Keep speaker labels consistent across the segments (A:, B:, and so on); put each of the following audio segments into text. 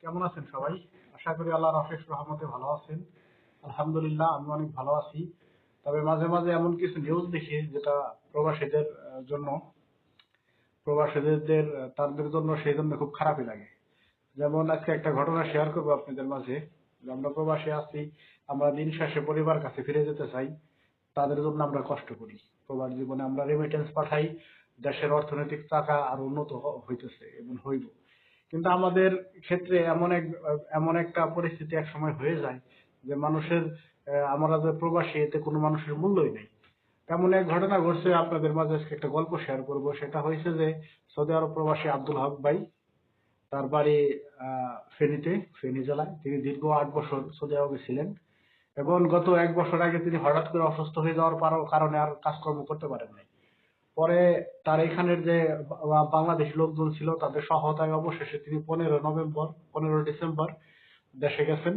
A: কেমন আছেন সবাই? আশা করি আল্লাহর অশেষ রহমতে ভালো আছেন। আলহামদুলিল্লাহ, আমি অনেক ভালো আছি। তবে মাঝে মাঝে এমন কিছু নিউজ দেখি, যেটা প্রবাসীদের জন্য, প্রবাসীদের তাদের জন্য সেই জন্য খুব খারাপই লাগে। যেমন আজকে একটা ঘটনা শেয়ার করব আপনাদের মাঝে। আমরা প্রবাসী আছি, আমরা দিন শেষে পরিবার কাছে ফিরে যেতে চাই। তাদের জন্য আমরা কষ্ট করি। প্রবাস জীবনে আমরা রেমিটেন্স পাঠাই। দেশের অর্থনৈতিক চাকা আর উন্নত হইতেছে এবং হইব। কিন্তু আমাদের ক্ষেত্রে এমন এক, এমন একটা পরিস্থিতি এক সময় হয়ে যায় যে মানুষের আমরা যে প্রবাসী, এতে কোনো মানুষের মূল্যই নেই। তেমন এক ঘটনা ঘটছে আপনাদের মাঝে আজকে একটা গল্প শেয়ার করব। সেটা হয়েছে যে সৌদি আরব প্রবাসী আব্দুল হক ভাই, তার বাড়ি ফেনীতে, ফেনী জেলায়। তিনি দীর্ঘ আট বছর সৌদি আরবে ছিলেন এবং গত এক বছর আগে তিনি হঠাৎ করে অসুস্থ হয়ে যাওয়ার কারণে আর কাজকর্ম করতে পারেন নাই পরে তার এখানের যে বাংলাদেশি লোকজন ছিল, তাদের সহায়তায় অবশেষে তিনি পনেরো নভেম্বর, পনেরো ডিসেম্বর দেশে গেছেন।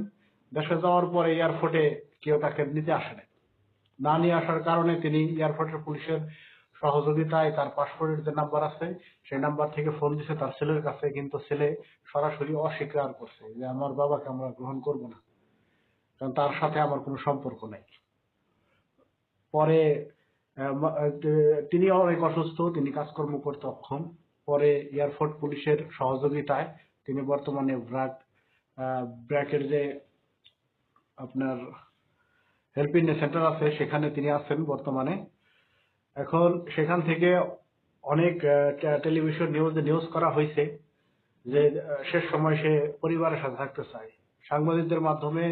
A: দেশে যাওয়ার পরে এয়ারপোর্টে কেউ তাকে নিতে আসে নাই। না নিয়ে আসার কারণে তিনি এয়ারপোর্টের পুলিশের সহযোগিতায় তার পাসপোর্টের যে নাম্বার আছে, সেই নাম্বার থেকে ফোন দিছে তার ছেলের কাছে, কিন্তু ছেলে সরাসরি অস্বীকার করছে যে আমার বাবাকে আমরা গ্রহণ করব না, কারণ তার সাথে আমার কোনো সম্পর্ক নাই। পরে তিনি অনেক অসুস্থ, তিনি কাজকর্ম করতে অক্ষম। পরে এয়ারপোর্ট পুলিশের সহযোগিতায় তিনি বর্তমানে ব্র্যাক ব্র্যাকের যে আপনার হেল্পিং সেন্টার আছে, সেখানে তিনি আছেন বর্তমানে। এখন সেখান থেকে অনেক টেলিভিশন নিউজে, নিউজ করা হয়েছে যে শেষ সময় সে পরিবারের সাথে থাকতে চায়। সাংবাদিকদের মাধ্যমে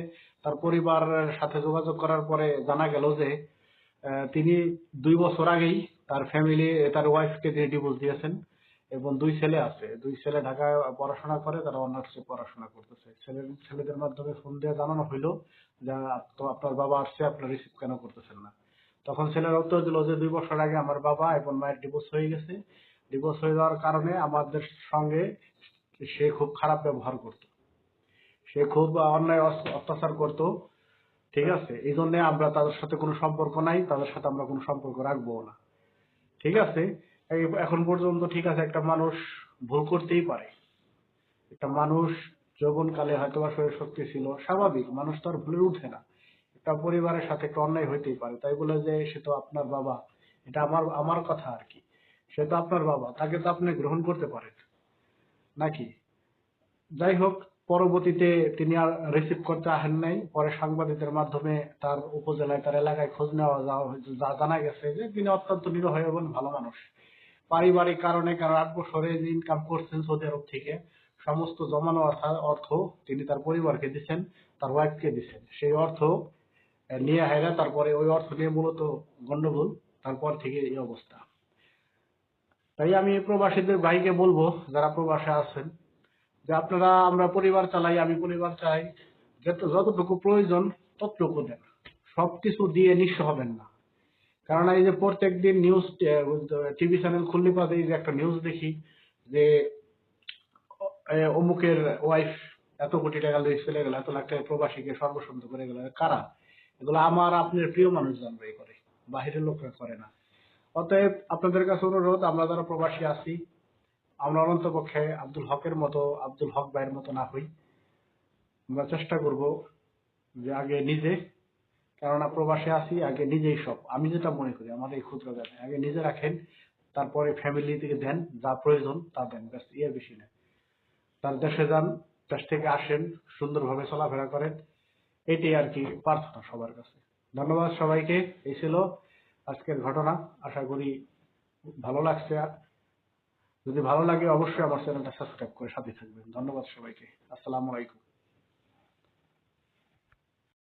A: তার পরিবারের সাথে যোগাযোগ করার পরে জানা গেল যে তিনি দুই বছর আগেই তার ফ্যামিলি তার ওয়াইফকে তিনি ডিভোর্স দিয়েছেন এবং দুই ছেলে আছে। দুই ছেলে ঢাকায় পড়াশোনা করে, তারা অনার্সে পড়াশোনা করতেছে। ছেলের ছেলেদের মাধ্যমে ফোন দিয়ে জানানো হইল যে আপনার বাবা আসছে, আপনার রিসিভ কেন করতেছেন না? তখন ছেলের উত্তর দিল যে, দুই বছর আগে আমার বাবা এবং মায়ের ডিভোর্স হয়ে গেছে। ডিভোর্স হয়ে যাওয়ার কারণে আমাদের সঙ্গে সে খুব খারাপ ব্যবহার করত। সে খুব অন্যায় অত্যাচার করত। ঠিক আছে? এই জন্য আমরা তাদের সাথে কোনো সম্পর্ক নাই, তাদের সাথে আমরা কোনো সম্পর্ক রাখব না। ঠিক আছে? এখন পর্যন্ত ঠিক আছে, একটা মানুষ ভুল করতেই পারে। একটা মানুষ যৌবনকালে হয়তো বা শরীর শক্তি ছিল, স্বাভাবিক, মানুষ তো আর ভুলে উঠে না। একটা পরিবারের সাথে একটা অন্যায় হইতেই পারে। তাই বলে যে, সে তো আপনার বাবা, এটা আমার আমার কথা আর কি। সে তো আপনার বাবা, তাকে তো আপনি গ্রহণ করতে পারেন। নাকি? যাই হোক পরবর্তীতে তিনি আর রিসিভ করতে আসেন নাই। পরে সাংবাদিকদের মাধ্যমে তার উপজেলায়, তার এলাকায় খোঁজ নেওয়া জানা গেছে যে তিনি অত্যন্ত নিরহ এবং ভালো মানুষ। পারিবারিক কারণে কারণ আট বছরে যে ইনকাম করছেন সৌদি আরব থেকে, সমস্ত জমানো অর্থ- তিনি তার পরিবারকে দিচ্ছেন, তার ওয়াইফকে দিচ্ছেন। সেই অর্থ নিয়ে হায়রা, তারপরে ওই অর্থ নিয়ে মূলত গন্ডগোল, তারপর থেকে এই অবস্থা। তাই আমি প্রবাসীদের ভাইকে বলব, যারা প্রবাসে আছেন যে আপনারা, আমরা পরিবার চালাই, আমি পরিবার চাই, যত যতটুকু প্রয়োজন, ততটুকু দেন। সবকিছু দিয়ে নিঃস্ব হবেন না। কারণ এই যে প্রত্যেক দিন নিউজ টিভি চ্যানেল খুললে পাবে যে একটা নিউজ দেখি, যে অমুকের ওয়াইফ এত কোটি টাকা লয়ে চলে গেল, এত লাখ টাকা প্রবাসীকে সর্বসন্ত করে গেল। কারা? এগুলো আমার, আপনার প্রিয় মানুষজনরাই করে, বাহিরের লোকরা করে না। অতএব আপনাদের কাছে অনুরোধ, আমরা যারা প্রবাসী আছি আমরা অনন্তপক্ষে আব্দুল হকের মতো, আব্দুল হক ভাইয়ের মতো না হই। আমরা চেষ্টা করব যে আগে নিজে, কেননা প্রবাসে আছি, আগে নিজেই সব। আমি যেটা মনে করি, আমাদের এই ক্ষুদ্র জ্ঞানে আগে নিজে রাখেন, তারপরে ফ্যামিলি থেকে দেন, যা প্রয়োজন তা দেন, ব্যাস এর বেশি না। তার দেশে যান, দেশ থেকে আসেন, সুন্দরভাবে চলাফেরা করেন, এটাই আর কি প্রার্থনা সবার কাছে। ধন্যবাদ সবাইকে, এই ছিল আজকের ঘটনা। আশা করি ভালো লাগছে। যদি ভালো লাগে অবশ্যই আমার চ্যানেলটা সাবস্ক্রাইব করে সাথে থাকবেন। ধন্যবাদ সবাইকে। আসসালামু আলাইকুম।